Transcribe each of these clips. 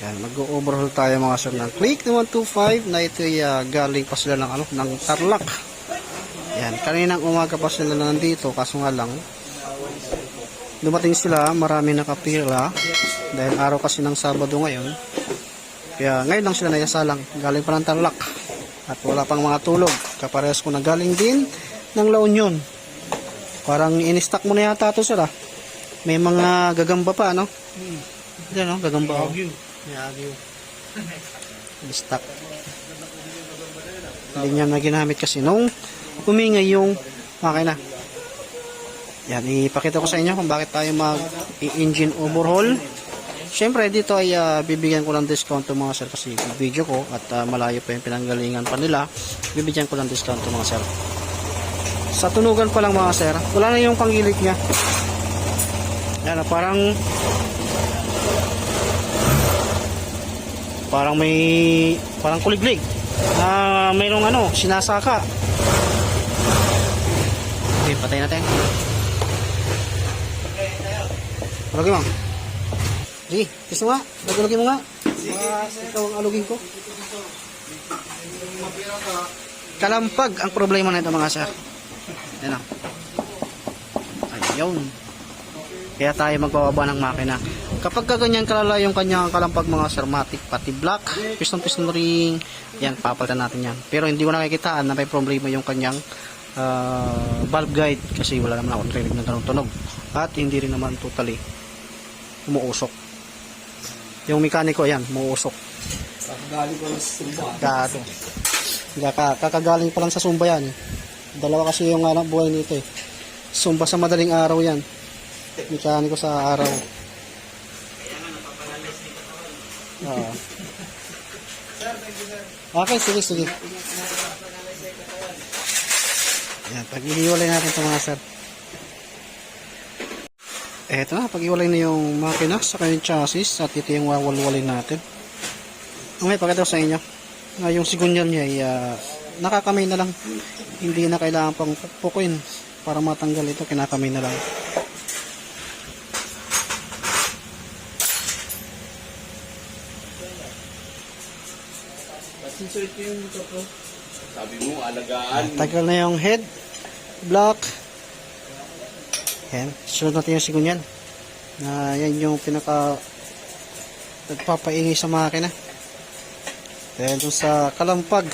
Yan, mag-overhaul tayo mga sir ng Click 125 na ito ay ah, galing pa sila ng, ano, ng Tarlac. Yan, kaninang umaga pa sila nandito kaso nga lang dumating sila, marami nakapila dahil araw kasi ng Sabado ngayon. Kaya ngayon lang sila nayasalang, galing pa ng Tarlac at wala pang mga tulog. Kaparehas ko na galing din ng La Union. Parang in-stock mo na yata ito sir ah. May mga gagamba pa, no? Yan, no? Gagamba. oh. May agyo. In-stock. Hindi niya na ginamit kasi nung umingay yung makina. Yan, ipakita ko sa inyo kung bakit tayo mag-engine overhaul. Siyempre, dito ay ah, bibigyan ko ng discount to mga sir kasi video ko at ah, malayo pa yung pinanggalingan pa nila. Bibigyan ko ng discount to mga sir. Sa tunugan pa lang mga sir, wala na yung pangilit niya. Yan, ah, parang parang may parang kuliglig. Ah, mayroong ano, sinasaka. Okay, patay natin. Lagi mo. Sige, mo nga. Lagi mo nga. Ah, ikaw ang alugin ko. Kalampag ang problema nito mga sir. Yan o. Ayun. Kaya tayo magbababa ng makina. Kapag ka ganyan kalala yung kanyang kalampag mga sir, matic, pati black, piston piston ring, yan, papalitan natin yan. Pero hindi ko nakikitaan na may problema yung kanyang ah, valve guide kasi wala naman ako narinig ng ganong tunog. At hindi rin naman totally umuusok. Yung mekaniko yan, umuusok. Galing ko ng sumba. Gato. Kaka, kakagaling pa lang sa Sumba yan. Dalawa kasi yung anak buhay nito eh. Sumba sa madaling araw yan. Mekaniko sa araw. Okay, sige, sige. Yan, pag-ihiwalay natin ito mga sir. Eto na, pag-iwalay na yung makina sa kanyang chassis at ito yung wawalwalin natin. Okay, pakita ko sa inyo. Uh, yung sigunyal niya ay ah, nakakamay na lang. Hindi na kailangan pang pukuin para matanggal ito. Kinakamay na lang. Ko yung motor ko. Sabi mo, alagaan. Tagal na yung head, block. Yan. Sunod natin yung sigunyal. Na yan yung pinaka nagpapaingay sa makina. Dahil dun sa kalampag.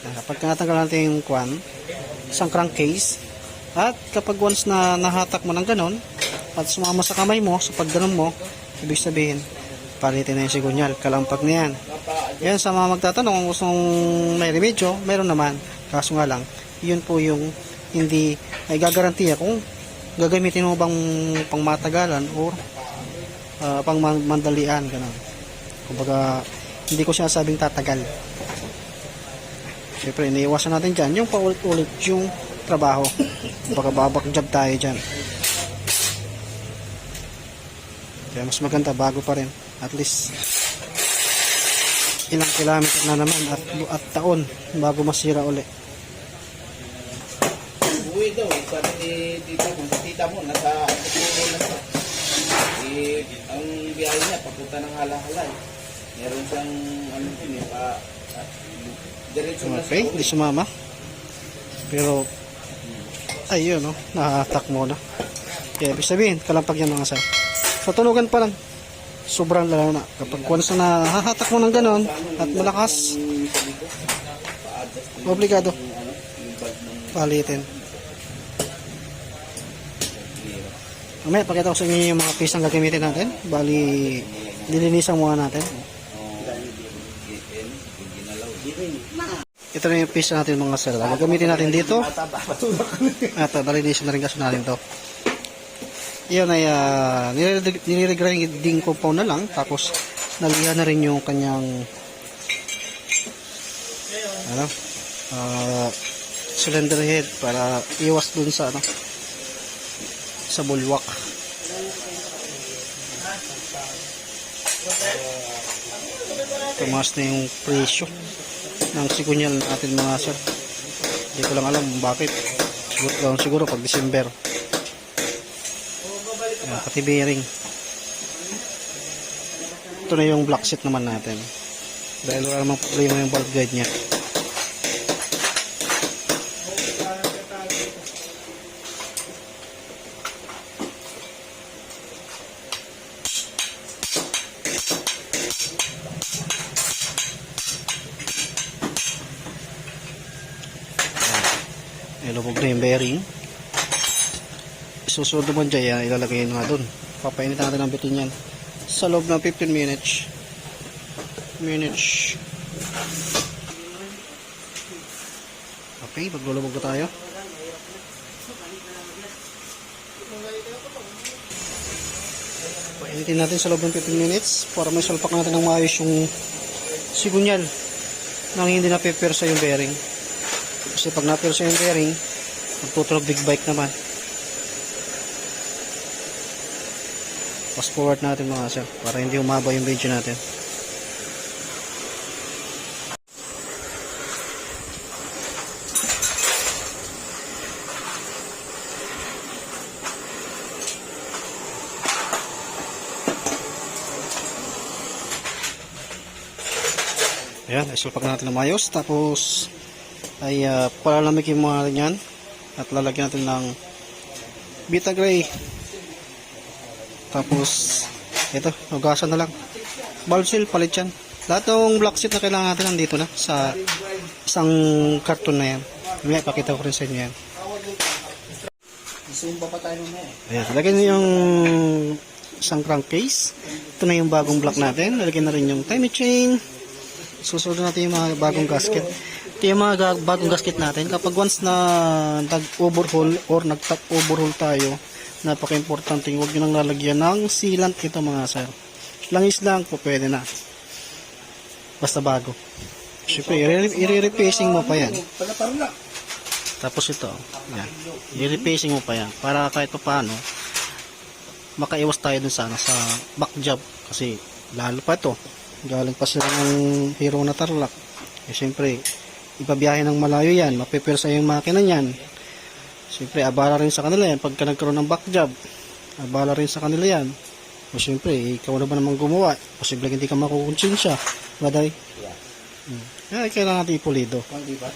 Yan, Kapag natanggal natin yung kwan, isang crankcase, at kapag once na nahatak mo ng ganon, at sumama sa kamay mo, sa pagganon mo, ibig sabihin, palitin na yung sigunyal, kalampag na yan. Yan sa mga magtatanong kung gustong may remedyo, meron naman. Kaso nga lang, yun po yung hindi ay gagarantiya kung gagamitin mo bang pangmatagalan or uh, pang man- mandalian ganun. Kumbaga, hindi ko sinasabing tatagal. Siyempre, iniiwasan natin dyan yung paulit-ulit yung trabaho. Baka babak job tayo dyan. Kaya mas maganda bago pa rin. At least ilang kilometer na naman at, at taon bago masira uli. Uwi daw, sabi ni tita mo, tita mo, nasa Kutubo na siya. Eh, ang biyahe niya, papunta ng halahala eh. Meron siyang, ano din eh, pa, at, diretso na Okay, hindi sumama. Pero, ayun, no, nahatak mo na. Kaya, ibig sabihin, kalampag yan mga sir. Sa tunugan pa lang, sobrang lalo na. Kapag once na nahahatak mo ng ganon, at malakas, obligado, palitin. Mamaya, pakita ko sa inyo yung mga piece na gagamitin natin. Bali, nilinisan muna natin. Ito na yung piece natin mga sir. Gagamitin natin dito. At nalinisan na rin kaso natin to. Yun ay uh, niliregrinding compound na lang. Tapos nalihan na rin yung kanyang ano, uh, cylinder head para iwas dun sa ano sa bulwak. Tumaas na yung presyo ng sikunyal natin mga sir. Hindi ko lang alam bakit. Siguro, siguro pag December. Pati bearing. ito na yung block set naman natin. Dahil wala namang problema yung valve guide niya. Ayan, lubog na yung bearing. Susunod naman dyan, yan, ilalagay na dun. Papainit natin ang bitin yan. Sa loob ng 15 minutes. Minutes. Okay, maglulubog na tayo. Painitin natin sa loob ng 15 minutes para may salpak natin ng maayos yung sigunyal nang hindi napipirsa yung bearing. Kasi pag napirsa yung bearing, magtutunog big bike naman. Fast forward natin mga sir para hindi umaba yung video natin. Ayan, isulpak natin ng mayos. Tapos, ay uh, palalamigin mo natin yan. At lalagyan natin ng Vita Gray. Tapos, ito, hugasan na lang. Valve seal, palit yan. Lahat ng block sheet na kailangan natin nandito na sa isang karton na yan. May pakita ko rin sa inyo yan. Zoom pa tayo na eh. Ayan, lagyan nyo yung isang crankcase. Ito na yung bagong block natin. Lagyan na rin yung timing chain. Susunod natin yung mga bagong gasket. Ito yung mga ga- bagong gasket natin. Kapag once na nag-overhaul or nag-top overhaul tayo, napaka-importante huwag nyo nang lalagyan ng sealant ito mga sir. Langis lang po pwede na. Basta bago. Siyempre, i- i-repacing mo pa yan. Tapos ito, yan. I-repacing mo pa yan. Para kahit pa paano, makaiwas tayo dun sana sa back job. Kasi lalo pa ito. Galing pa sila ng hero na tarlak. Eh syempre, ipabiyahe ng malayo yan. Mapipirsa yung makina niyan. Syempre, abala rin sa kanila yan. Pagka nagkaroon ng back job, abala rin sa kanila yan. O syempre, ikaw na ba naman gumawa? Posible hindi ka makukonsensya. Baday? Yeah. Hmm. Kaya kailangan natin ipulido. Kung di ba?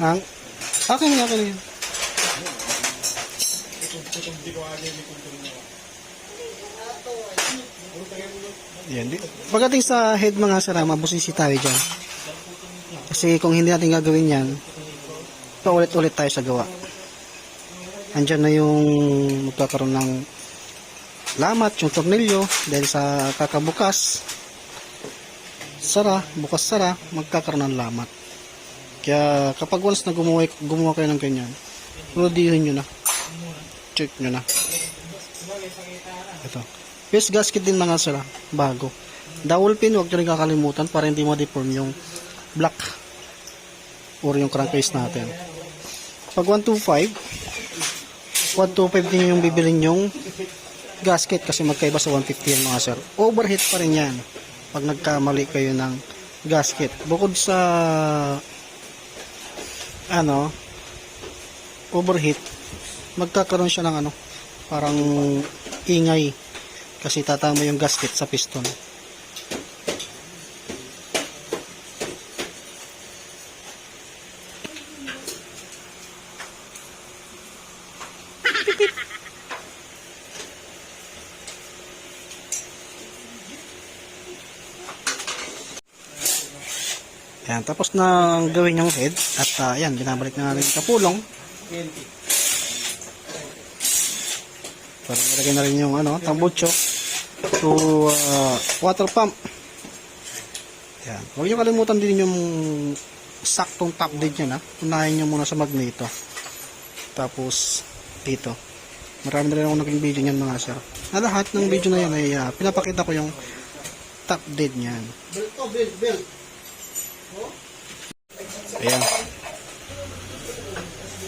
Ang akin nga yun. Yan. Pagdating sa head mga sara, mabusisi tayo dyan. Kasi kung hindi natin gagawin yan, paulit-ulit tayo sa gawa. Andyan na yung magkakaroon ng lamat, yung tornilyo, dahil sa kakabukas, sara, bukas sara, magkakaroon ng lamat. Kaya kapag once na gumawa, gumawa kayo ng ganyan, rodihin nyo na. Check nyo na. Ito. Face gasket din mga sila, bago. Dowel pin, huwag nyo rin kakalimutan para hindi ma-deform yung black or yung crankcase natin. Pag 125, 125 din yung bibilin yung gasket kasi magkaiba sa 150 yan mga sir. Overheat pa rin yan pag nagkamali kayo ng gasket. Bukod sa ano overheat magkakaroon siya ng ano parang ingay kasi tatama yung gasket sa piston tapos na ang gawin yung head at uh, yan, binabalik na natin yung kapulong para nilagay na rin yung ano, tambucho to uh, water pump. Yan. Huwag niyo kalimutan din yung saktong top dead niya na. Unahin niyo muna sa magneto. Tapos dito. Marami na rin ako naging video niyan mga sir. Na lahat ng video na yan ay uh, pinapakita ko yung top dead niyan. Ayan.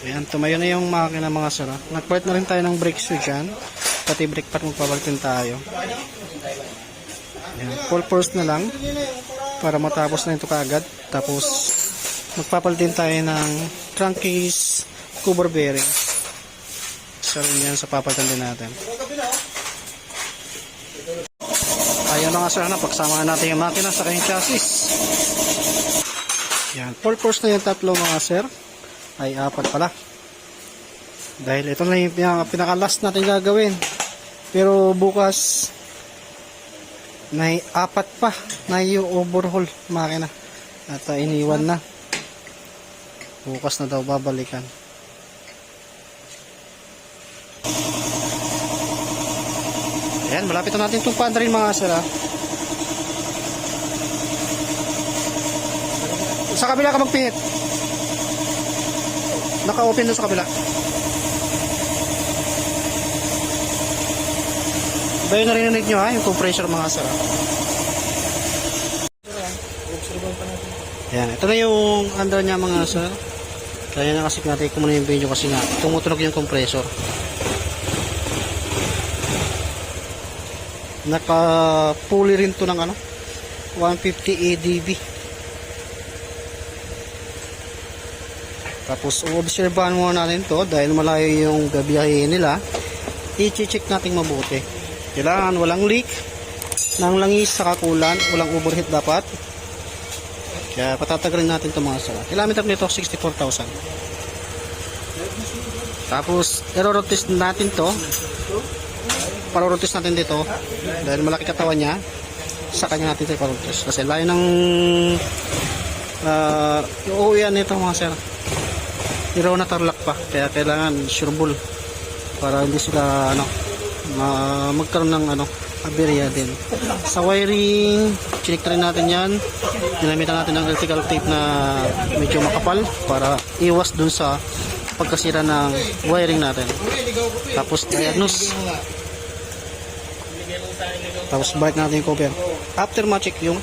Ayan, tumayo na yung makina mga sir. ah. Nagpalit na rin tayo ng brake shoe dyan. Pati brake pad magpabalitin tayo. Ayan, full force na lang para matapos na ito kaagad. Tapos, magpapalitin tayo ng crankcase cover bearing. Rin yan sa papalitan din natin. Yan mga sir, na, pagsama natin yung makina sa kanyang chassis. Yan, 4 course na yung tatlo mga sir. Ay, apat pala. Dahil ito na yung pinaka, pinaka-last natin gagawin. Pero bukas, may apat pa na yung overhaul makina. At uh, iniwan na. Bukas na daw babalikan. Ayan, malapit na natin itong panda rin mga sir. ah. Sa kabila ka magpihit. Naka-open doon sa kabila. Ba yung narinig nyo ha, yung compressor mga sir. ah. Ayan, ito na yung under niya mga sir. Kaya na kasi natin ko muna yung video kasi nga tumutunog yung compressor. Naka fully rin to ng ano 150 ADB. Tapos uobserbahan muna natin to dahil malayo yung gabiyahe nila. I-check natin mabuti. Kailangan walang leak ng langis sa kakulan, walang overheat dapat. Kaya patatagalin natin ito mga sala. Kilometer nito 64,000. Tapos i-rotate natin to. Parorotis natin dito dahil malaki katawan niya. Sa kanya natin ito iparorotis. Kasi layo ng uh, uuwian nito mga sir. Hiraw na tarlak pa. Kaya kailangan sureball para hindi sila ano ma magkaroon ng ano aberya din. Sa wiring, chinik natin yan. Ginamitan natin ng electrical tape na medyo makapal para iwas dun sa pagkasira ng wiring natin. Tapos diagnose. Tapos balik natin yung cover. After ma-check yung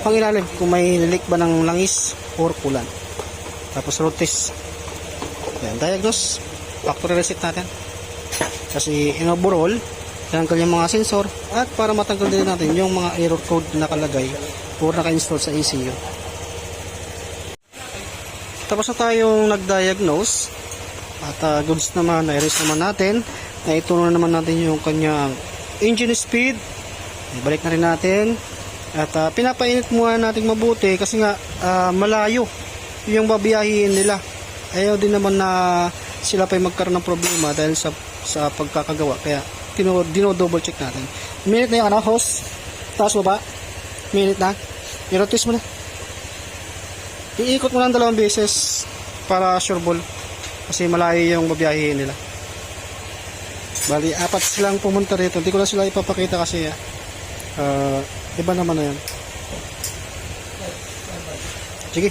pangilalim kung may leak ba ng langis or kulan. Tapos road test. Yan, diagnose. Factory reset natin. Kasi in overall, yung mga sensor at para matanggal din natin yung mga error code na nakalagay or naka-install sa ECU. Tapos na tayong nag-diagnose at uh, goods naman, na-erase naman natin na ito na naman natin yung kanyang engine speed. Balik na rin natin. At uh, pinapainit muna natin mabuti kasi nga ah, malayo yung babiyahin nila. Ayaw din naman na sila pa magkaroon ng problema dahil sa sa pagkakagawa. Kaya dino, dino double check natin. Minute na yung ano, hose. Taas baba. Minute na. I-rotate mo na. Iikot mo lang dalawang beses para sure ball. Kasi malayo yung babiyahin nila. Bali, apat silang pumunta rito. Hindi ko lang sila ipapakita kasi ah, iba naman na yan. Sige.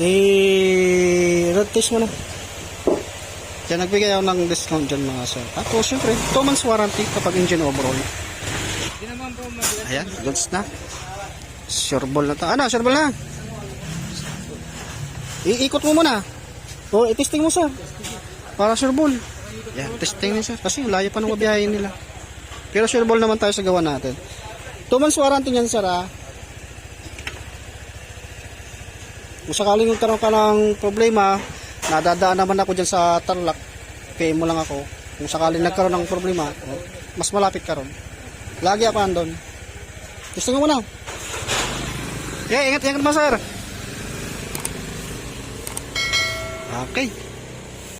I-road test mo na. Kaya nagbigay ako ng discount dyan mga sir. Tapos syempre, 2 months warranty kapag engine overhaul. Ayan, goods na. Sure ball na to. Ano, sure ball na? Iikot mo muna. O, i-testing mo sir. Para sure ball. Yan, testing niya sir. Kasi layo pa ng mabiyahin nila. Pero sure ball naman tayo sa gawa natin. 2 months warranty niyan sir ah. Kung sakaling magkaroon ka ng problema, nadadaan naman ako dyan sa Tarlac, PM mo lang ako. Kung sakaling nagkaroon ng problema, mas malapit ka ron. Lagi ako andon. Gusto mo na. Yeah, ingat, ingat ba sir? Okay.